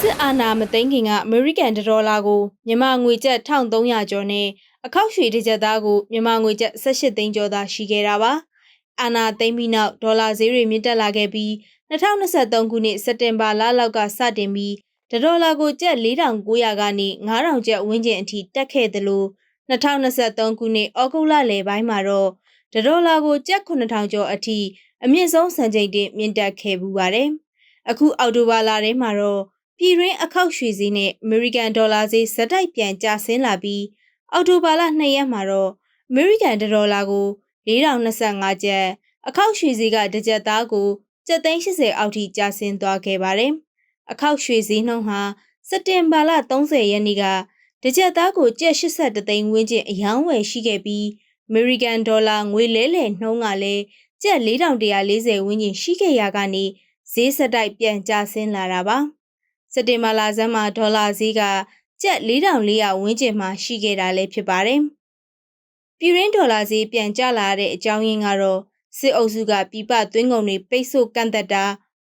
စစ်အာဏာမသိမ်းခင်ကအမေရိကန်ဒေါ်လာကိုမြန်မာငွေကျပ်1300ကျော်နဲ့အခောက်ရွှေတစ်ကျပ်သားကိုမြန်မာငွေကျပ်18သိန်းကျော်သာရှိခဲ့တာပါ။အာဏာသိမ်းပြီးနောက်ဒေါ်လာဈေးတွေမြင့်တက်လာခဲ့ပြီး2023ခုနှစ်စက်တင်ဘာလလောက်ကစတင်ပြီးဒေါ်လာကိုကျပ်4900ကနေ9000ကျပ်ဝန်းကျင်အထိတက်ခဲ့သလို2023ခုနှစ်ဩဂုတ်လလယ်ပိုင်းမှာတော့ဒေါ်လာကိုကျပ်9000ကျော်အထိအမြင့်ဆုံးစံချိန်တင်မြင့်တက်ခဲ့ပူပါတယ်။ အခုအောက်တိုဘာလထဲမှာတော့ပြည်တွင်းအခောက်ရွှေဈေးနဲ့အမေရိကန်ဒေါ်လာဈေးစက်တိုက်ပြန်ကျဆင်းလာပြီးအောက်တိုဘာလ2ရက်မှာတော့အမေရိကန်ဒေါ်လာကို4025ကျပ်အခောက်ရွှေဈေးကတစ်ကျပ်သားကို780အောက်ထိကျဆင်းသွားခဲ့ပါတယ်။အခောက်ရွှေဈေးနှုန်းဟာစက်တင်ဘာလ30ရက်နေ့ကတစ်ကျပ်သားကိုကျပ်82သိန်းဝန်းကျင်အယောင်းဝယ်ရှိခဲ့ပြီးအမေရိကန်ဒေါ်လာငွေလဲလှယ်နှုန်းကလည်းကျပ်4140ဝန်းကျင်ရှိခဲ့ရာကနေ ဈေးဆက်တိုက်ပြန်ကျဆင်းလာတာပါ။စက်တင်ဘာလဆန်းမှာဒေါ်လာဈေးကကျပ်4400ဝန်းကျင်မှာရှိခဲ့တာလည်းဖြစ်ပါတယ်။ပြည်ရင်းဒေါ်လာဈေးပြန်ကျလာတဲ့အကြောင်းရင်းကတော့စစ်အုပ်စုကပြပသွင်းကုန်တွေပိတ်ဆို့ကန့်သက်တာ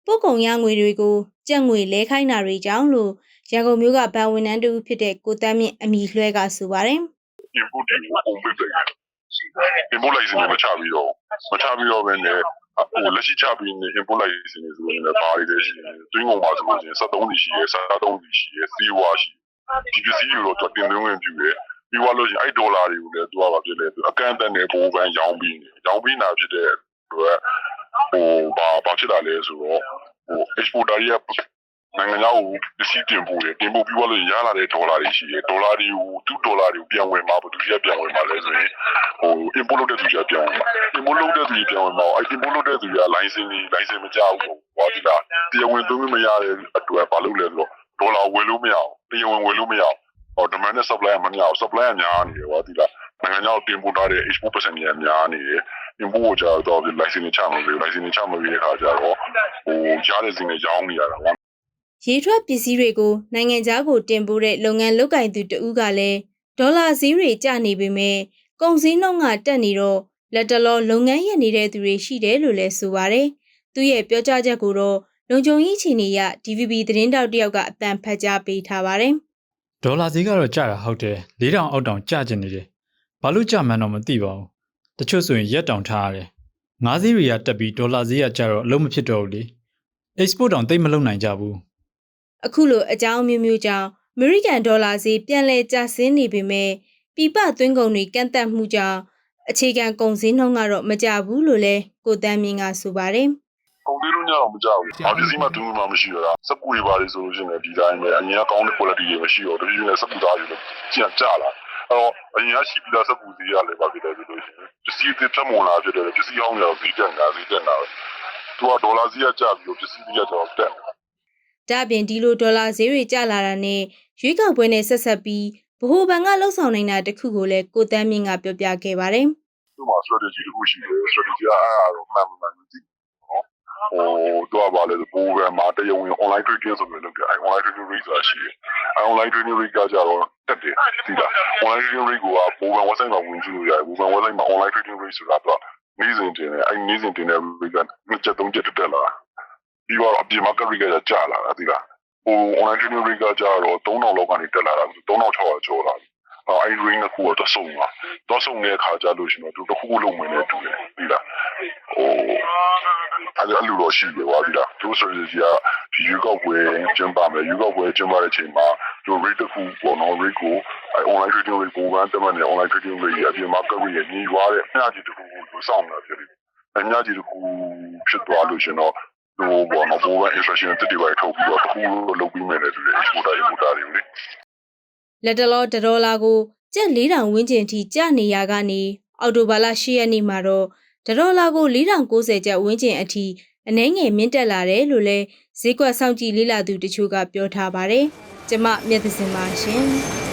ပို့ကုန်ရငွေတွေကိုကြက်ငွေလဲခိုင်းတာတွေကြောင့်လို့ရန်ကုန်မြို့ကဗန်ဝန်ထမ်းတူဖြစ်တဲ့ကိုတမ်းမြင့်အမိလွှဲကဆိုပါတယ် input တွေကိုပုံပေးပလိုက်တယ် input license မချပြီးတော့မချပြီးတော့ပဲနဲ့ဟိုလက်ရှိချပြီးနေ input license တွေဆိုရင်လည်းဘာတွေလဲရှိတယ်တွင်းကုန်ပါဆိုလို့ရှိရင်73စီရှိရဲ73စီရှိရဲစီဝါရှိဒီပစ္စည်းတွေတော့တင်သွင်းဝင်ပြုတယ်ပြီးသွားလို့ရှိရင်အဲ့ဒေါ်လာတွေကိုလည်းသူကဘာဖြစ်လဲသူအကန့်အသတ်နဲ့ပုံပန်းရောင်းပြီးနေရောင်းပြီးနာဖြစ်တဲ့အတွက်ဟိုဘာဘာဖြစ်တာလဲဆိုတော့ဟို exporter ရဲ့ နိုင်ငံခြားကိုပစ္စည်းတင်ပို့တယ်တင်ပို့ပြီးသွားလို့ရလာတဲ့ဒေါ်လာတွေရှိတယ်ဒေါ်လာတွေကိုသူ့ဒေါ်လာတွေကိုပြန်ဝင်မှာဘယ်သူကြီးပြန်ဝင်မှာလဲဆိုရင်ဟို import လုပ်တဲ့သူကြီးပြန်ဝင်မှာ import လုပ်တဲ့သူကြီးပြန်ဝင်မှာအဲ့ import လုပ်တဲ့သူကြီးက license ကြီး license မကြဘူးဟောဒီလားတရားဝင်သုံးမရတဲ့အတွက်ဘာလုပ်လဲဆိုတော့ဒေါ်လာဝယ်လို့မရအောင်တရားဝင်ဝယ်လို့မရအောင်ဟော demand နဲ့ supply မများအောင် supply ကများနေတယ်ဟောဒီလားနိုင်ငံခြားကိုတင်ပို့ထားတဲ့ export percent ကြီးများနေတယ် import ကိုကြာတော့ license ချမှာပဲ license ချမှာပြီးတဲ့အခါကျတော့ဟိုကြားတဲ့စင်းနဲ့ရောင်းနေရတာဟော။ ရေထွက်ပစ္စည်းတွေကိုနိုင်ငံခြားကိုတင်ပို့တဲ့လုပ်ငန်းလုပ်ကင်သူတဦးကလည်းဒေါ်လာဈေးတွေကျနေပေမဲ့ကုန်စည်နှုန်းကတက်နေတော့လက်တလောလုပ်ငန်းရနေတဲ့သူတွေရှိတယ်လို့လည်းဆိုပါတယ်။သူရဲ့ပြောကြားချက်ကိုတော့လုံခြုံရေးချီနေရ DVB သတင်းတောက်တယောက်ကအတန်ဖတ်ကြားပေးထားပါတယ်။ဒေါ်လာဈေးကတော့ကျတာဟုတ်တယ်၄တောင်အောက်တောင်ကျကျနေတယ်ဘာလို့ကျမှန်းတော့မသိပါဘူးတချို့ဆိုရင်ရက်တောင်ထားရတယ်ငါးဈေးတွေကတက်ပြီးဒေါ်လာဈေးကကျတော့အလုံးမဖြစ်တော့ဘူးလေ export တောင်သိမ့်မလုပ်နိုင်ကြဘူး အခုလိုအကြောင်းမျိုးမျိုးကြောင့်အမေရိကန်ဒေါ်လာဈေးပြန်လည်ကျဆင်းနေပေမဲ့ပြပသွင်းကုန်တွေကန့်သက်မှုကြောင့်အခြေခံကုန်စည်နှုန်းကတော့မကျဘူးလို့လည်းကိုတန်းမြင့်ကဆိုပါတယ်ကုန်သေးလို့ညတော့မကြောက်ဘူး။ဘာပစ္စည်းမှတူမှမရှိတော့တာ။စက်ကူတွေပါလေဆိုလို့ရှိရင်ဒီတိုင်းပဲအရင်ကကောင်းတဲ့ quality တွေမရှိတော့တတိယနဲ့စက်ကူသားတွေလည်းကျန်ကြလာ။အဲ့တော့အရင်ကရှိပြီးသားစက်ကူတွေရလည်းပါဖြစ်တယ်ဆိုလို့ရှိရင်ပစ္စည်းတွေဖြတ်မွန်လာဖြစ်တယ်ပစ္စည်းဟောင်းတွေတော့ဈေးတက်နေတာဈေးတက်နေတာပဲ။သူကဒေါ်လာဈေးကကျပြီးတော့ပစ္စည်းတွေကကျတော့တက်တယ်။ ဒါ့အပြင်ဒီလိုဒေါ်လာဈေးတွေကျလာတာနဲ့ရွေးကောက်ပွဲနဲ့ဆက်ဆက်ပြီးဗဟိုဘဏ်ကလှုပ်ဆောင်နေတာတခုကိုလည်းကိုတန်းမြင့်ကပြောပြခဲ့ပါတယ်။သူ့မှာ strategy တခုရှိတယ် strategy ကအဲ့ဒါတော့မှန်မှန်မသိဘူးနော်။ဟိုတော့ပါလေဘူရမှာတရားဝင် online trading ဆိုပြီးလုပ်ကြအဲ့ online trading rate ဆိုတာရှိတယ်။အဲ့ online trading rate ကကြတော့တက်တယ်သိလား online trading rate ကဘူရ website မှာဝင်ကြည့်လို့ရတယ်ဘူရ website မှာ online trading rate ဆိုတာတော့နေ့စဉ်တင်တယ်အဲ့နေ့စဉ်တင်တဲ့ rate ကနှစ်ချက်သုံးချက်တက်တက်လာ ပြီးတော့အပြင် market rate ကကြာလာတာသိလားဟို online trading rate ကကြတော့3000လောက်ကနေတက်လာတာ3600ကျော်လာအဲ့ rate နှစ်ခုတော့ဆုံးပါတော့ဆုံးတဲ့အခါကျလို့ရှိရင်တော့သူတစ်ခုခုလုံးဝင်နေတူတယ်သိလားဟိုအဲ့ဒါလူတော့ရှိတယ်ကွာဒီလားသူဆိုရင်ကြီးကဒီယူကောက်ပွဲကျင်းပမယ်ယူကောက်ပွဲကျင်းပတဲ့အချိန်မှာသူ rate တစ်ခုပေါ့နော် rate ကိုအဲ့ online trading rate ကိုကတမန်နေ online trading rate ကြီးအပြင် market rate ကြီးညီွားတဲ့ညကြီးတစ်ခုကိုစောင့်နေတာဖြစ်တယ်အညကြီးတစ်ခုဖြစ်သွားလို့ရှင်တော့ ဟိုဘောနော်ဘောက instruction တစ်တွေပဲထုတ်ပြီးတော့တစ်ခုလုပ်ပြီးမယ်လေသူ exporter importer တွေလေ။လက်တလောတဒေါ်လာကိုကျပ်4000ဝန်းကျင်ထိကျနေရကနေအော်တိုဘာလ10ရက်နေ့မှာတော့တဒေါ်လာကို4090ကျပ်ဝန်းကျင်အထိအနှဲငယ်မြင့်တက်လာတယ်လို့လည်းဈေးကွက်စောင့်ကြည့်လေ့လာသူတချို့ကပြောထားပါတယ်။ကျမမျက်သစင်ပါရှင်။